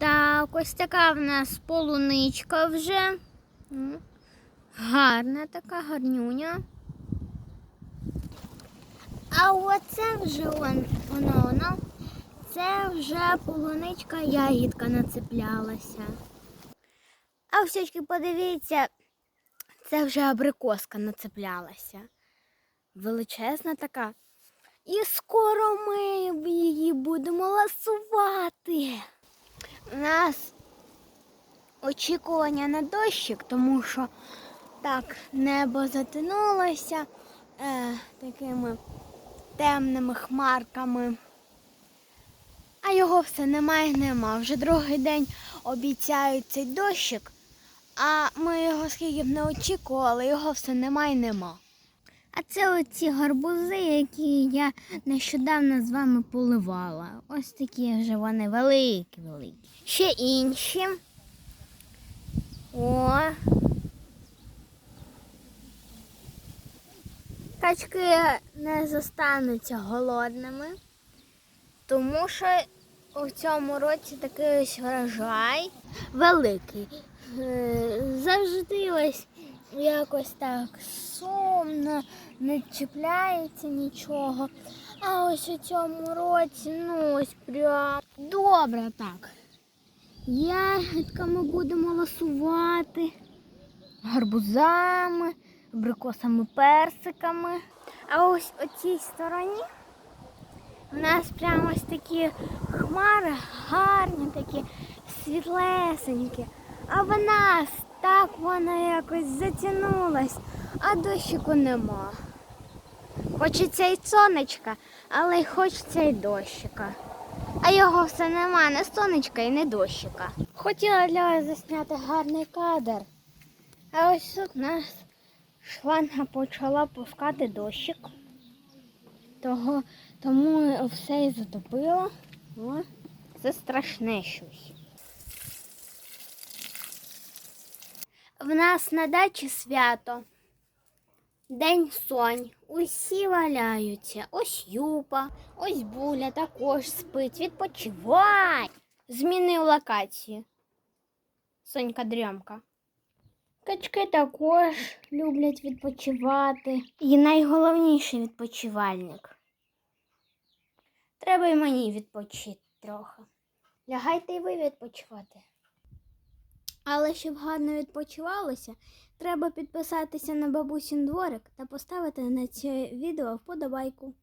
Так, ось така в нас полуничка вже. Гарна така, гарнюня. А оце вже воно, воно. Це вже полуничка ягідка нацеплялася. А всячки подивіться, це вже абрикоска нацеплялася. Величезна така. І скоро ми її будемо ласувати. У нас очікування на дощик, тому що так небо затянулося е, такими темними хмарками. А його все немає, нема. Вже другий день обіцяють цей дощик, а ми його скільки б не очікували, його все немає, нема. А це оці гарбузи, які я нещодавно з вами поливала. Ось такі вже вони великі, великі. Ще інші. О. Качки не зостануться голодними, тому що у цьому році такий ось врожай великий. Е, Завжди ось якось так сумно, не чіпляється нічого. А ось у цьому році, ну ось прям добре так. Ягідками будемо ласувати, гарбузами, абрикосами, персиками. А ось у цій стороні у нас прямо ось такі хмари гарні, такі світлесенькі. А в нас так вона якось затягнулась, а дощику нема. Хочеться й сонечка, але й хочеться й дощика. А його все нема, не сонечка і не дощика. Хотіла для вас засняти гарний кадр. А ось тут нас шланга почала пускати дощик. Того, тому все і затопило. О, це страшне щось. В нас на дачі свято. День сонь. Усі валяються. Ось Юпа, ось Буля також спить. Відпочивай. Змінив локацію. Сонька дрямка. Качки також люблять відпочивати. І найголовніший відпочивальник. Треба й мені відпочити трохи. Лягайте й ви відпочивати. Але щоб гарно відпочивалося, треба підписатися на бабусін дворик та поставити на це відео вподобайку.